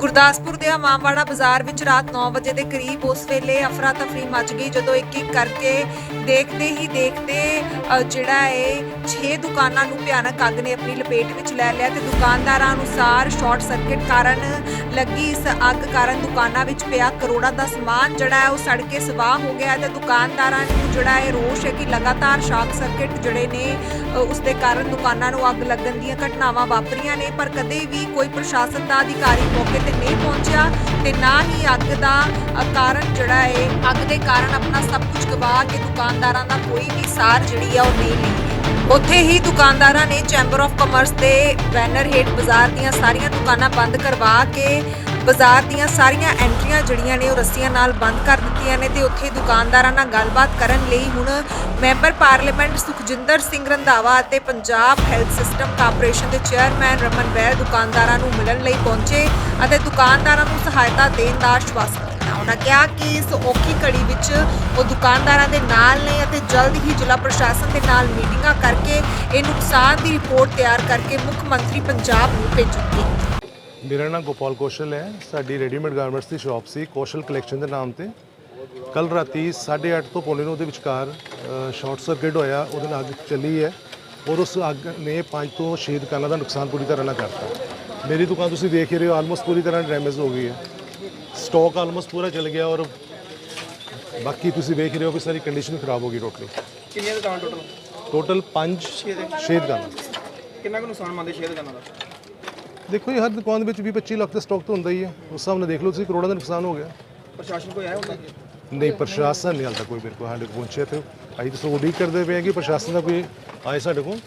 ਗੁਰਦਾਸਪੁਰ ਦੇ ਮਾਮਵਾੜਾ ਬਾਜ਼ਾਰ ਵਿੱਚ ਰਾਤ 9 ਵਜੇ ਦੇ ਕਰੀਬ ਉਸ ਵੇਲੇ ਅਫਰਾ ਤਫਰੀ ਮਚ ਗਈ। ਜਦੋਂ ਇੱਕ ਇੱਕ ਕਰਕੇ ਦੇਖਦੇ ਹੀ ਦੇਖਦੇ ਜਿਹੜਾ ਹੈ 6 ਦੁਕਾਨਾਂ ਨੂੰ ਭਿਆਨਕ ਅੱਗ ਨੇ ਆਪਣੀ ਲਪੇਟ ਵਿੱਚ ਲੈ ਲਿਆ ਤੇ ਦੁਕਾਨਦਾਰਾਂ ਅਨੁਸਾਰ ਸ਼ਾਰਟ ਸਰਕਟ ਕਾਰਨ ਲੱਗੀ ਇਸ ਅੱਗ ਕਾਰਨ ਦੁਕਾਨਾਂ ਵਿੱਚ ਪਿਆ ਕਰੋੜਾਂ ਦਾ ਸਮਾਨ। ਜਿਹੜਾ ਹੈ ਉਹ ਸੜ ਕੇ ਸਵਾਹ ਹੋ ਗਿਆ ਹੈ ਤੇ ਦੁਕਾਨਦਾਰਾਂ ਨੂੰ ਜਿਹੜਾ ਇਹ ਰੋਸ਼ ਹੈ ਕਿ ਲਗਾਤਾਰ ਸ਼ਾਰਟ ਸਰਕਟ ਜਿਹੜੇ ਨੇ ਅ, ਉਸ ਦੇ ਕਾਰਨ ਦੁਕਾਨਾਂ ਨੂੰ ਅੱਗ ਲੱਗਣ ਦੀਆਂ ਘਟਨਾਵਾਂ ਵਾਪਰੀਆਂ ਨੇ। ਪਰ ਕਦੇ ਵੀ ਕੋਈ ਪ੍ਰਸ਼ਾਸਨ ਦਾ ਅਧਿਕਾਰੀ ਮੌਕੇ ਤੇ ਨਹੀਂ ਪਹੁੰਚਿਆ ਤੇ ਨਾ ਹੀ ਅੱਗ ਦਾ ਕਾਰਨ ਜਿਹੜਾ ਹੈ ਅੱਗ ਦੇ ਕਾਰਨ ਆਪਣਾ ਸਭ ਕੁਝ ਗਵਾ ਕੇ ਦੁਕਾਨਦਾਰਾਂ ਦਾ ਕੋਈ ਵੀ ਸਾਰ ਜਿਹੜੀ ਆ ਉਹ ਨਹੀਂ ਲਈ ਉੱਥੇ ਹੀ ਦੁਕਾਨਦਾਰਾਂ ਨੇ ਚੈਂਬਰ ਆਫ ਕਾਮਰਸ ਦੇ ਬੈਨਰ ਹੇਠ ਬਾਜ਼ਾਰ ਦੀਆਂ ਸਾਰੀਆਂ ਦੁਕਾਨਾਂ ਬੰਦ ਕਰਵਾ ਕੇ ਬਾਜ਼ਾਰ ਦੀਆਂ ਸਾਰੀਆਂ ਐਂਟਰੀਆਂ ਜਿਹੜੀਆਂ ਨੇ ਉਹ ਰੱਸੀਆਂ ਨਾਲ ਬੰਦ ਕਰ ਦਿੱਤੀਆਂ ਨੇ ਤੇ ਉੱਥੇ ਦੁਕਾਨਦਾਰਾਂ ਨਾਲ ਗੱਲਬਾਤ ਕਰਨ ਲਈ ਹੁਣ ਮੈਂਬਰ ਪਾਰਲੀਮੈਂਟ ਸੁਖਜਿੰਦਰ ਸਿੰਘ ਰੰਧਾਵਾ ਅਤੇ ਪੰਜਾਬ ਹੈਲਥ ਸਿਸਟਮ ਕਾਰਪੋਰੇਸ਼ਨ ਦੇ ਚੇਅਰਮੈਨ ਰਮਨ ਵੈਲ ਦੁਕਾਨਦਾਰਾਂ ਨੂੰ ਮਿਲਣ ਲਈ ਪਹੁੰਚੇ ਅਤੇ ਦੁਕਾਨਦਾਰਾਂ ਨੂੰ ਸਹਾਇਤਾ ਦੇਣ ਦਾ ਆਸ਼ਵਾਸਨ ਦਿੱਤਾ ਉਹਨਾਂ ਕਿਹਾ ਕਿ ਇਸ ਔਖੀ ਘੜੀ ਵਿੱਚ ਉਹ ਦੁਕਾਨਦਾਰਾਂ ਦੇ ਨਾਲ ਨੇ ਅਤੇ ਜਲਦ ਹੀ ਜ਼ਿਲ੍ਹਾ ਪ੍ਰਸ਼ਾਸਨ ਦੇ ਨਾਲ ਮੀਟਿੰਗਾਂ ਕਰਕੇ ਇਹ ਨੁਕਸਾਨ ਦੀ ਰਿਪੋਰਟ ਤਿਆਰ ਕਰਕੇ ਮੁੱਖ ਮੰਤਰੀ ਪੰਜਾਬ ਨੂੰ ਭੇਜਣਗੇ ਮੇਰਾ ਨਾਮ ਗੋਪਾਲ ਕੌਸ਼ਲ ਹੈ। ਸਾਡੀ ਰੈਡੀਮੇਡ ਗਾਰਮੈਂਟਸ ਦੀ ਸ਼ਾਪ ਸੀ, ਕੌਸ਼ਲ ਕਲੈਕਸ਼ਨ ਦੇ ਨਾਮ ਤੇ। ਕੱਲ ਰਾਤੀ 8:30 ਤੋਂ ਪੌਣੇ ਨੌ ਦੇ ਵਿਚਕਾਰ ਸ਼ਾਰਟ ਸਰਕਟ ਹੋਇਆ, ਉਹਦੇ ਨਾਲ ਅੱਗ ਚੱਲੀ ਹੈ। ਔਰ ਉਸ ਅੱਗ ਨੇ ਪੰਜ ਤੋਂ 6 ਦੁਕਾਨਾਂ ਦਾ ਨੁਕਸਾਨ ਪੂਰੀ ਤਰ੍ਹਾਂ ਨਾਲ ਕਰਤਾ। ਮੇਰੀ ਦੁਕਾਨ ਤੁਸੀਂ ਦੇਖ ਹੀ ਰਹੇ ਹੋ ਆਲਮੋਸਟ ਪੂਰੀ ਤਰ੍ਹਾਂ ਡੈਮੇਜ ਹੋ ਗਈ ਹੈ। ਸਟਾਕ ਆਲਮੋਸਟ ਪੂਰਾ ਚਲ ਗਿਆ ਔਰ ਬਾਕੀ ਤੁਸੀਂ ਵੇਖ ਰਹੇ ਹੋ ਕਿ ਸਾਰੀ ਕੰਡੀਸ਼ਨ ਖਰਾਬ ਹੋ ਗਈ ਟੋਟਲੀ ਕਿੰਨੀਆਂ ਦੁਕਾਨਾਂ ਟੋਟਲ ਟੋਟਲ 5 6 ਦੁਕਾਨਾਂ। ਕਿੰਨਾ ਕੁ ਨੁਕਸਾਨ ਮੰਨਦੇ ਸ਼ੇਅਰ ਦੁਕਾਨਾਂ ਦਾ? ਦੇਖੋ ਜੀ ਹਰ ਦੁਕਾਨ ਦੇ ਵਿੱਚ 20 25 ਲੱਖ ਦਾ ਸਟਾਕ ਤਾਂ ਹੁੰਦਾ ਹੀ ਹੈ। ਉਸ ਹਿਸਾਬ ਨਾਲ ਦੇਖ ਲਓ ਤੁਸੀਂ ਕਰੋੜਾਂ ਦਾ ਨੁਕਸਾਨ ਹੋ ਗਿਆ। ਪ੍ਰਸ਼ਾਸਨ ਕੋਈ ਆਇਆ ਹੁੰਦਾ ਨਹੀਂ ਪ੍ਰਸ਼ਾਸਨ ਨਹੀਂ ਹਾਲ ਤੱਕ ਕੋਈ ਮੇਰੇ ਕੋਲ ਸਾਡੇ ਕੋਲ ਪਹੁੰਚਿਆ ਤੇ ਅਸੀਂ ਤਾਂ ਸਗੋਂ ਉਡੀਕ ਕਰਦੇ ਪਏ ਹਾਂ ਕਿ ਪ੍ਰਸ਼ਾਸਨ ਦਾ ਕੋਈ ਆਏ ਸਾਡੇ ਕੋਲ।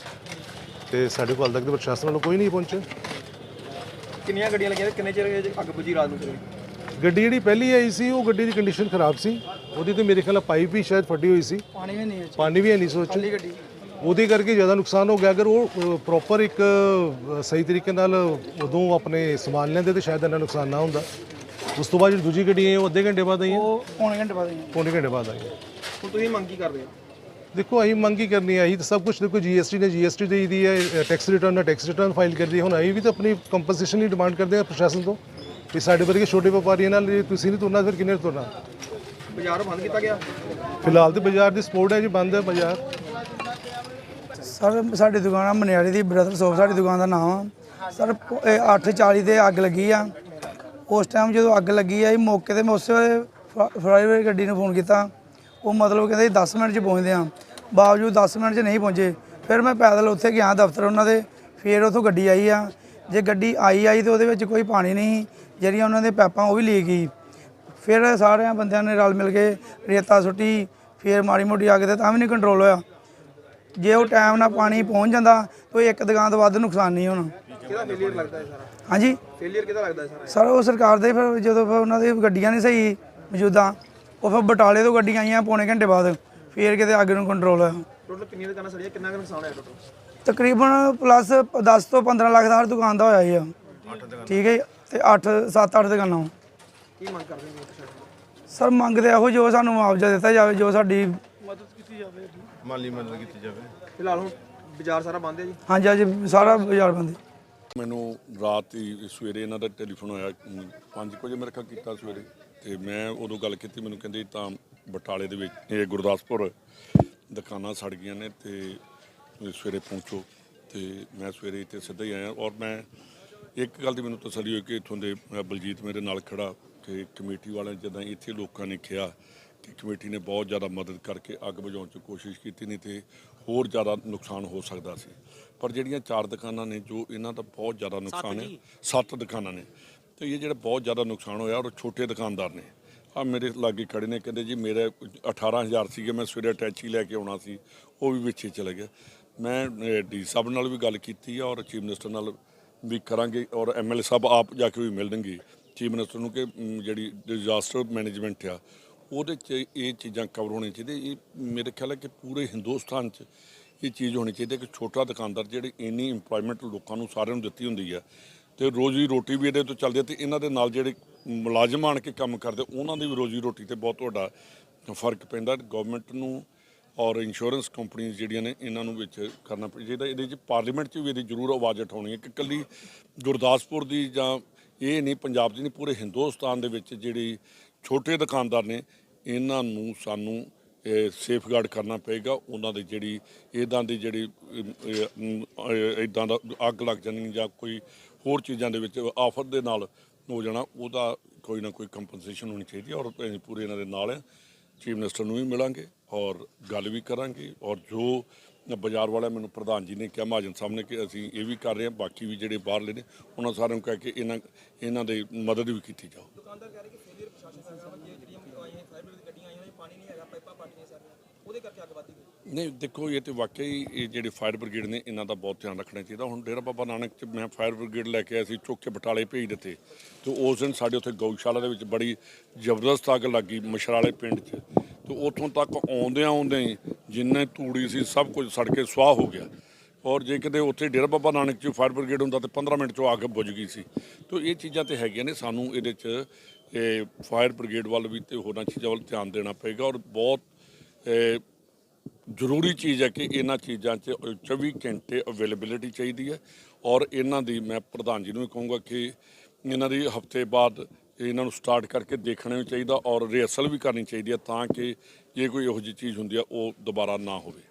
ਤੇ ਸਾਡੇ ਕੋਲ ਹਾਲ ਤੱਕ ਤਾਂ ਪ੍ਰਸ਼ਾਸਨ ਵੱਲੋਂ ਕੋਈ ਨਹੀਂ ਪਹੁੰਚਿਆ। ਕਿੰਨੀਆਂ ਗੱਡੀਆਂ ਲੱਗੀਆਂ ਤੇ ਕਿੰਨੇ ਚਿਰ ਅੱਗ ਬੁਝੀ ਰਾਤ ਨੂੰ? ਗੱਡੀ ਜਿਹੜੀ ਪਹਿਲੀ ਆਈ ਸੀ ਉਹ ਗੱਡੀ ਦੀ ਕੰਡੀਸ਼ਨ ਖਰਾਬ ਸੀ। ਉਹਦੀ ਤੇ ਮੇਰੇ ਖਿਆਲ ਨਾਲ ਪਾਈਪ ਵੀ ਸ਼ਾਇਦ ਫਟੀ ਹੋਈ ਸੀ। ਪਾਣੀ ਵੀ ਨਹੀਂ ਪਾਣੀ ਵੀ ਹੈ ਨਹੀਂ ਸੋਚ ਗੱਡੀ। ਉਹਦੇ ਕਰਕੇ ਜ਼ਿਆਦਾ ਨੁਕਸਾਨ ਹੋ ਗਿਆ। ਅਗਰ ਉਹ ਪ੍ਰੋਪਰ ਇੱਕ ਸਹੀ ਤਰੀਕੇ ਨਾਲ ਉਦੋਂ ਆਪਣੇ ਸਮਾਨ ਲੈਂਦੇ ਤੇ ਸ਼ਾਇਦ ਇੰਨਾ ਨੁਕਸਾਨ ਨਾ ਹੁੰਦਾ। ਉਸ ਤੋਂ ਬਾਅਦ ਜਿਹੜੀ ਦੂਜੀ ਗੱਡੀ ਹੈ ਉਹ ਅੱਧੇ ਘੰਟੇ ਬਾਅਦ ਆਈ ਹੈ। ਉਹ ਪੌਣੇ ਘੰਟੇ ਬਾਅਦ ਆਈਆਂ ਪੌਣੇ ਘੰਟੇ ਬਾਅਦ ਆਈ ਹੈ। ਹੁਣ ਤੁਸੀਂ ਮੰਗ ਕੀ ਕਰਦੇ ਹੋ? ਦੇਖੋ ਅਸੀਂ ਮੰਗ ਹੀ ਕਰਨੀ ਹੈ? ਅਸੀਂ ਤਾਂ ਸਭ ਕੁਝ ਦੇਖੋ ਜੀਐਸਟੀ ਨੇ ਜੀਐਸਟੀ ਦੇਈ ਦੀ ਹੈ ਟੈਕਸ ਰਿਟਰਨ ਨੇ ਟੈਕਸ ਰਿਟਰਨ ਫਾਈਲ ਕਰਦੀ ਹੈ। ਹੁਣ ਅਸੀਂ ਵੀ ਤਾਂ ਆਪਣੀ ਕੰਪਨਸੇਸ਼ਨ ਦੀ ਡਿਮਾਂਡ ਕਰਦੇ ਹਾਂ ਪ੍ਰਸ਼ਾਸਨ ਤੋਂ। ਕਿ ਸਾਡੇ ਵਰਗੇ ਛੋਟੇ ਵਪਾਰੀਆਂ ਨਾਲ ਜੇ ਤੁਸੀਂ ਨਹੀਂ ਤੁਰਨਾ ਫਿਰ ਕਿੰਨੇ ਤੁਰਨਾ? ਬਾਜ਼ਾਰ ਬੰਦ ਕੀਤਾ ਗਿਆ? ਫਿਲਹਾਲ ਤੇ ਬਾਜ਼ਾਰ ਦੀ ਸਪੋਰਟ ਹੈ ਜੀ ਬੰਦ ਹੈ ਬਾਜ਼ਾਰ। ਸਰ ਸਾਡੀ ਦੁਕਾਨ ਆ ਮਨਿਆਰੀ ਦੀ ਬ੍ਰਦਰ ਸ਼ੋਪ ਸਾਡੀ ਦੁਕਾਨ ਦਾ ਨਾਮ ਆ। ਸਰ 8:40 ਤੇ ਅੱਗ ਲੱਗੀ ਆ। ਉਸ ਟਾਈਮ ਜਦੋਂ ਅੱਗ ਲੱਗੀ ਆ ਇਹ ਮੌਕੇ ਤੇ ਮੈਂ ਉਸੇ ਵੇਲੇ ਗੱਡੀ ਨੂੰ ਫੋਨ ਕੀਤਾ। ਉਹ ਮਤਲਬ ਕਹਿੰਦੇ 10 ਮਿੰਟ 'ਚ ਪਹੁੰਚਦੇ ਆ ਬਾਵਜੂਦ 10 ਮਿੰਟ 'ਚ ਨਹੀਂ ਪਹੁੰਚੇ। ਫਿਰ ਮੈਂ ਪੈਦਲ ਉੱਥੇ ਗਿਆ ਦਫ਼ਤਰ ਉਹਨਾਂ ਦੇ। ਫਿਰ ਉੱਥੋਂ ਗੱਡੀ ਆਈ ਆ। ਜੇ ਗੱਡੀ ਆਈ ਆਈ ਤੇ ਉਹਦੇ ਵਿੱਚ ਕੋਈ ਪਾਣੀ ਨਹੀਂ ਜਿਹੜੀਆਂ ਉਹਨਾਂ ਦੇ ਪੈਪਾਂ ਉਹ ਵੀ ਲੀਕ ਗਈ। ਫਿਰ ਸਾਰਿਆਂ ਬੰਦਿਆਂ ਨੇ ਰਲ ਮਿਲ ਕੇ ਰੇਤਾ ਸੁੱਟੀ ਫਿਰ ਮਾੜੀ ਮੋਟੀ ਅੱਗ ਤੇ ਤਾਂ ਵੀ ਨਹੀਂ ਕੰਟਰੋਲ ਹੋਇਆ। ਜੇ ਉਹ ਟਾਈਮ ਨਾਲ ਪਾਣੀ ਪਹੁੰਚ ਜਾਂਦਾ ਤਾਂ ਇੱਕ ਦੁਕਾਨ ਤੋਂ ਵੱਧ ਨੁਕਸਾਨ ਨਹੀਂ ਹੋਣਾ। ਕਿਹਦਾ ਫੇਲਿਅਰ ਲੱਗਦਾ ਹੈ ਸਾਰਾ? ਹਾਂਜੀ? ਫੇਲਿਅਰ ਕਿਹਦਾ ਲੱਗਦਾ ਹੈ ਸਾਰਾ? ਸਰ ਉਹ ਸਰਕਾਰ ਦੇ ਫਿਰ ਜਦੋਂ ਫਿਰ ਉਹਨਾਂ ਦੀ ਗੱਡੀਆਂ ਨਹੀਂ ਸਹੀ ਮੌਜੂਦਾ ਉਹ ਫਿਰ ਬਟਾਲੇ ਤੋਂ ਗੱਡੀਆਂ ਆਈਆਂ ਪੌਣੇ ਘੰਟੇ ਬਾਅਦ ਫਿਰ ਕਿਤੇ ਅੱਗ ਨੂੰ ਕੰਟਰੋਲ ਹੋਇਆ। ਟੋਟਲ ਕਿੰਨੀਆਂ ਦੁਕਾਨਾਂ ਸੜੀਆਂ ਕਿੰਨਾ ਕੁ ਨੁਕਸਾਨ ਹੋਇਆ ਟੋਟਲ ਤਕਰੀਬਨ ਪਲੱਸ 10 ਤੋਂ 15 ਲੱਖ ਦਾ ਹਰ ਦੁਕਾਨ ਦਾ ਹੋਇਆ ਹੀ ਆ। ਠੀਕ ਹੈ। ਤੇ 8 7 8 ਦੁਕਾਨਾਂ ਕੀ ਮੰਗ ਕਰਦੇ ਹੋ ਪ੍ਰਸ਼ਾਸਨ ਸਰ ਮੰਗਦੇ ਇਹੋ ਜੋ ਸਾਨੂੰ ਮੁਆਵਜ਼ਾ ਦਿੱਤਾ ਜਾਵੇ ਜੋ ਸਾਡੀ ਫਿਲਹਾਲ ਹੁਣ ਬਾਜ਼ਾਰ ਸਾਰਾ ਬੰਦ ਹੈ ਜੀ? ਹਾਂਜੀ ਅੱਜ ਸਾਰਾ ਬਾਜ਼ਾਰ ਬੰਦ ਹੈ। ਮੈਨੂੰ ਰਾਤ ਹੀ ਸਵੇਰੇ ਇਹਨਾਂ ਦਾ ਟੈਲੀਫੋਨ ਆਇਆ 5 ਵਜੇ ਮੇਰੇ ਖਿਆਲ ਕੀਤਾ ਸਵੇਰੇ। ਤੇ ਮੈਂ ਉਦੋਂ ਗੱਲ ਕੀਤੀ ਮੈਨੂੰ ਕਹਿੰਦੇ ਤਾਂ ਬਟਾਲੇ ਦੇ ਵਿੱਚ ਇਹ ਗੁਰਦਾਸਪੁਰ ਦੁਕਾਨਾਂ ਸੜ ਗਈਆਂ ਨੇ ਤੇ ਸਵੇਰੇ ਪਹੁੰਚੋ। ਤੇ ਮੈਂ ਸਵੇਰੇ ਇੱਥੇ ਸਿੱਧਾ ਹੀ ਆਇਆ ਔਰ ਮੈਂ ਇੱਕ ਗੱਲ ਦੀ ਮੈਨੂੰ ਤਸੱਲੀ ਹੋਈ ਕਿ ਇੱਥੋਂ ਦੇ ਬਲਜੀਤ ਮੇਰੇ ਨਾਲ ਖੜਾ ਕਿ ਕਮੇਟੀ ਵਾਲਿਆਂ ਜਦੋਂ ਇੱਥੇ ਲੋਕਾਂ ਨੇ ਕਿਹਾ ਕਿ ਕਮੇਟੀ ਨੇ ਬਹੁਤ ਜ਼ਿਆਦਾ ਮਦਦ ਕਰਕੇ ਅੱਗ ਬੁਝਾਉਣ 'ਚ ਕੋਸ਼ਿਸ਼ ਕੀਤੀ ਨਹੀਂ ਤੇ ਹੋਰ ਜ਼ਿਆਦਾ ਨੁਕਸਾਨ ਹੋ ਸਕਦਾ ਸੀ। ਪਰ ਜਿਹੜੀਆਂ ਚਾਰ ਦੁਕਾਨਾਂ ਨੇ ਜੋ ਇਹਨਾਂ ਦਾ ਬਹੁਤ ਜ਼ਿਆਦਾ ਨੁਕਸਾਨ ਹੈ ਸੱਤ ਦੁਕਾਨਾਂ ਨੇ। ਤੇ ਇਹ ਜਿਹੜਾ ਬਹੁਤ ਜ਼ਿਆਦਾ ਨੁਕਸਾਨ ਹੋਇਆ ਔਰ ਛੋਟੇ ਦੁਕਾਨਦਾਰ ਨੇ। ਆ ਮੇਰੇ ਲਾਗੇ ਖੜੇ ਨੇ ਕਹਿੰਦੇ ਜੀ ਮੇਰੇ 18000 ਸੀਗੇ ਮੈਂ ਸਵੇਰੇ ਅਟੈਚੀ ਲੈ ਕੇ ਆਉਣਾ ਸੀ ਉਹ ਵੀ ਵਿੱਚੇ ਚਲੇ ਗਿਆ ਮੈਂ ਡੀ ਸਾਹਿਬ ਨਾਲ ਵੀ ਗੱਲ ਕੀਤੀ ਆ ਔਰ ਚੀਫ ਮਿਨਿਸਟਰ ਨਾਲ ਵੀ ਕਰਾਂਗੇ ਔਰ ਐਮਐਲਏ ਸਾਹਿਬ ਆਪ ਜਾ ਕੇ ਵੀ ਮਿਲਣਗੇ। ਚੀਫ ਮਿਨਿਸਟਰ ਨੂੰ ਕਿ ਜਿਹੜੀ ਡਿਜ਼ਾਸਟਰ ਮੈਨੇਜਮੈਂਟ ਆ, ਉਹਦੇ 'ਚ ਇਹ ਚੀਜ਼ਾਂ ਕਵਰ ਹੋਣੀਆਂ ਚਾਹੀਦੀਆਂ। ਇਹ ਮੇਰੇ ਖਿਆਲ ਹੈ ਕਿ ਪੂਰੇ ਹਿੰਦੁਸਤਾਨ 'ਚ ਇਹ ਚੀਜ਼ ਹੋਣੀ ਚਾਹੀਦੀ ਹੈ ਕਿ ਛੋਟਾ ਦੁਕਾਨਦਾਰ ਜਿਹੜੇ ਇੰਨੀ ਇੰਪਲੋਇਮੈਂਟ ਲੋਕਾਂ ਨੂੰ ਸਾਰਿਆਂ ਨੂੰ ਦਿੱਤੀ ਹੁੰਦੀ ਆ ਤੇ ਰੋਜੀ ਰੋਟੀ ਵੀ ਇਹਦੇ ਤੋਂ ਚੱਲਦੀ ਹੈ ਤੇ ਇਹਨਾਂ ਦੇ ਨਾਲ ਜਿਹੜੇ ਮੁਲਾਜ਼ਮ ਆਣ ਕੇ ਕੰਮ ਕਰਦੇ, ਉਹਨਾਂ ਦੀ ਵੀ ਰੋਜੀ ਰੋਟੀ ਤੇ ਬਹੁਤ ਵੱਡਾ ਫ਼ਰਕ ਪੈਂਦਾ। ਗਵਰਨਮੈਂਟ ਨੂੰ ਔਰ ਇੰਸ਼ੋਰੈਂਸ ਕੰਪਨੀਆਂ ਜਿਹੜੀਆਂ ਨੇ, ਇਹਨਾਂ ਨੂੰ ਵਿੱਚ ਕਰਨਾ ਚਾਹੀਦਾ ਇਹਦੇ 'ਚ ਪਾਰਲੀਮੈਂਟ 'ਚ ਵੀ ਇਹਦੀ ਜ਼ਰੂਰ ਆਵਾਜ਼ ਉਠਾਉਣੀ ਹੈ ਕਿ ਇਕੱਲੀ ਗੁਰਦਾਸਪੁਰ ਦੀ ਜਾਂ ਇਹ ਨਹੀਂ, ਪੰਜਾਬ ਦੀ ਨਹੀਂ, ਪੂਰੇ ਹਿੰਦੁਸਤਾਨ ਦੇ ਵਿੱਚ ਜਿਹੜੀ ਛੋਟੇ ਦੁਕਾਨਦਾਰ ਨੇ, ਇਹਨਾਂ ਨੂੰ ਸਾਨੂੰ ਸੇਫਗਾਰਡ ਕਰਨਾ ਪਏਗਾ। ਉਹਨਾਂ ਦੀ ਜਿਹੜੀ ਇਦਾਂ ਦੀ ਜਿਹੜੀ ਇਦਾਂ ਦਾ ਅੱਗ ਲੱਗ ਜਾਣੀ ਜਾਂ ਕੋਈ ਹੋਰ ਚੀਜ਼ਾਂ ਦੇ ਵਿੱਚ ਆਫਰ ਦੇ ਨਾਲ ਹੋ ਜਾਣਾ, ਉਹਦਾ ਕੋਈ ਨਾ ਕੋਈ ਕੰਪਨਸੇਸ਼ਨ ਹੋਣੀ ਚਾਹੀਦੀ ਹੈ ਔਰ ਪੂਰੇ ਇਹਨਾਂ ਦੇ ਨਾਲ ਹੈ। ਚੀਫ ਮਿਨਿਸਟਰ ਨੂੰ ਵੀ ਮਿਲਾਂਗੇ ਔਰ ਗੱਲ ਵੀ ਕਰਾਂਗੇ ਔਰ ਜੋ ਬਾਜ਼ਾਰ ਵਾਲਾ ਮੈਨੂੰ ਪ੍ਰਧਾਨ ਜੀ ਨੇ ਕਿਹਾ, ਮਹਾਜਨ ਸਾਹਿਬ ਨੇ ਕਿ ਅਸੀਂ ਇਹ ਵੀ ਕਰ ਰਹੇ ਹਾਂ, ਬਾਕੀ ਵੀ ਜਿਹੜੇ ਬਾਹਰਲੇ ਨੇ, ਉਹਨਾਂ ਸਾਰਿਆਂ ਨੂੰ ਕਹਿ ਕੇ ਇਹਨਾਂ ਇਹਨਾਂ ਦੇ ਮਦਦ ਵੀ ਕੀਤੀ ਜਾਓ ਦੁਕਾਨਦਾਰ ਕਹਿ ਰਹੇ ਕਿ ਫੇਲਿਅਰ ਪ੍ਰਸ਼ਾਸਨ ਸਾਹਿਬ ਜੇ ਜਿਹੜੀਆਂ ਆਈਆਂ ਫਾਇਰ ਬ੍ਰਿਗੇਡ ਗੱਡੀਆਂ ਆਈਆਂ ਪਾਣੀ ਨਹੀਂ ਹੈਗਾ, ਪਾਈਪਾਂ ਪਾਟੀਆਂ ਸਾਰੀਆਂ। ਉਹਦੇ ਕਰਕੇ ਅੱਗ ਵੱਧ ਗਈ ਨਹੀਂ, ਦੇਖੋ, ਇਹ ਤੇ ਵਾਕਈ ਇਹ ਜਿਹੜੇ ਫਾਇਰ ਬ੍ਰਿਗੇਡ ਨੇ, ਇਹਨਾਂ ਦਾ ਬਹੁਤ ਧਿਆਨ ਰੱਖਣਾ ਚਾਹੀਦਾ। ਹੁਣ ਡੇਰਾ ਬਾਬਾ ਨਾਨਕ ਚ ਮੈਂ ਫਾਇਰ ਬ੍ਰਿਗੇਡ ਲੈ ਕੇ ਆਇਆ ਸੀ, ਚੁੱਕ ਕੇ ਬਟਾਲੇ ਭੇਜ ਦਿੱਤੇ। ਤੇ ਉਸ ਦਿਨ ਸਾਡੇ ਉੱਥੇ ਗਊਸ਼ਾਲਾ ਦੇ ਵਿੱਚ ਬੜੀ ਜ਼ਬਰਦਸਤ ਅੱਗ ਲੱਗੀ ਮਸ਼ਰਾਲੇ ਪਿੰਡ 'ਚ। ਤੇ ਉੱਥੋਂ ਤੱਕ ਆਉਂਦਿਆਂ ਆਉਂਦਿਆਂ ਹੀ ਜਿੰਨੇ ਤੂੜੀ ਸੀ, ਸਭ ਕੁਝ ਸੜ ਕੇ ਸੁਆਹ ਹੋ ਗਿਆ। ਔਰ ਜੇ ਕਿਤੇ ਉੱਥੇ ਡੇਰਾ ਬਾਬਾ ਨਾਨਕ ਚ ਫਾਇਰ ਬ੍ਰਿਗੇਡ ਹੁੰਦਾ ਤੇ 15 ਮਿੰਟ 'ਚ ਅੱਗ ਬੁਝ ਗਈ ਸੀ। ਤੇ ਇਹ ਚੀਜ਼ਾਂ ਤੇ ਹੈਗੀਆਂ ਨੇ, ਸਾਨੂੰ ਇਹਦੇ 'ਚ ਇਹ ਫਾਇਰ ਬ੍ਰਿਗੇਡ ਵੱਲ ਵੀ ਤੇ ਹੋਰਨਾਂ ਚੀਜ਼ਾਂ ਵੱਲ ਧਿਆਨ ਦੇਣਾ ਪਏਗਾ ਔਰ ਬਹੁਤ ਜ਼ਰੂਰੀ ਚੀਜ਼ ਹੈ ਕਿ ਇਹਨਾਂ ਚੀਜ਼ਾਂ 'ਚ 24 ਘੰਟੇ ਅਵੇਲੇਬਿਲਿਟੀ ਚਾਹੀਦੀ ਹੈ। ਔਰ ਇਹਨਾਂ ਦੀ ਮੈਂ ਪ੍ਰਧਾਨ ਜੀ ਨੂੰ ਵੀ ਕਹੂੰਗਾ ਕਿ ਇਹਨਾਂ ਦੀ ਹਫ਼ਤੇ ਬਾਅਦ ਇਹਨਾਂ ਨੂੰ ਸਟਾਰਟ ਕਰਕੇ ਦੇਖਣਾ ਵੀ ਚਾਹੀਦਾ ਔਰ ਰਿਹਰਸਲ ਵੀ ਕਰਨੀ ਚਾਹੀਦੀ ਹੈ ਤਾਂ ਕਿ ਜੇ ਕੋਈ ਇਹੋ ਜਿਹੀ ਚੀਜ਼ ਹੁੰਦੀ ਹੈ, ਉਹ ਦੁਬਾਰਾ ਨਾ ਹੋਵੇ।